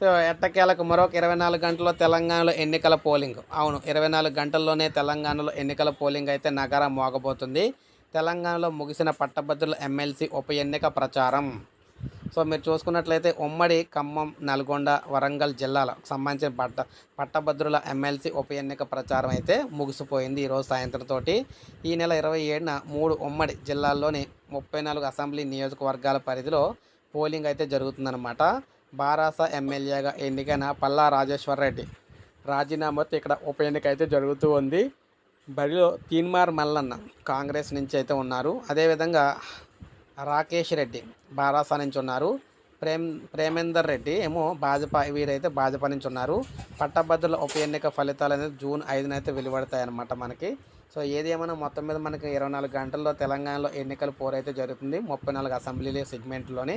So ఎట్టకేలకు మరొక ఇరవై నాలుగు గంటల్లో తెలంగాణలో ఎన్నికల పోలింగ్. అవును ఇరవై నాలుగు గంటల్లోనే తెలంగాణలో ఎన్నికల పోలింగ్ అయితే నగరం మోగబోతుంది. తెలంగాణలో ముగిసిన పట్టభద్రుల ఎమ్మెల్సీ ఉప ఎన్నిక ప్రచారం. సో మీరు చూసుకున్నట్లయితే ఉమ్మడి ఖమ్మం నల్గొండ వరంగల్ జిల్లాలకు సంబంధించిన పట్ట పట్టభద్రుల ఎమ్మెల్సీ ఉప ఎన్నిక ప్రచారం అయితే ముగిసిపోయింది ఈరోజు సాయంత్రంతో ఈ నెల ఇరవై ఏడున మూడు ఉమ్మడి జిల్లాల్లోని ముప్పై నాలుగు అసెంబ్లీ నియోజకవర్గాల పరిధిలో పోలింగ్ అయితే జరుగుతుందన్నమాట. బారాస ఎమ్మెల్యేగా ఎన్నికైన పల్లా రాజేశ్వరరెడ్డి రాజీనామాతో ఇక్కడ ఉప ఎన్నిక అయితే జరుగుతూ ఉంది. బరిలో తీన్మార్ మల్లన్న కాంగ్రెస్ నుంచి అయితే ఉన్నారు. అదేవిధంగా రాకేష్ రెడ్డి బారాసా నుంచి ఉన్నారు ప్రేమ్ ప్రేమేందర్ రెడ్డి ఏమో భాజపా వీరైతే భాజపా నుంచి ఉన్నారు పట్టభద్రుల ఉప ఎన్నిక ఫలితాలు అనేది జూన్ ఐదున అయితే వెలువడతాయన్నమాట మనకి. సో ఏది ఏమైనా మొత్తం మీద మనకి ఇరవై నాలుగు గంటల్లో తెలంగాణలో ఎన్నికల పోరైతే జరుగుతుంది. ముప్పై నాలుగు అసెంబ్లీ సెగ్మెంట్లోని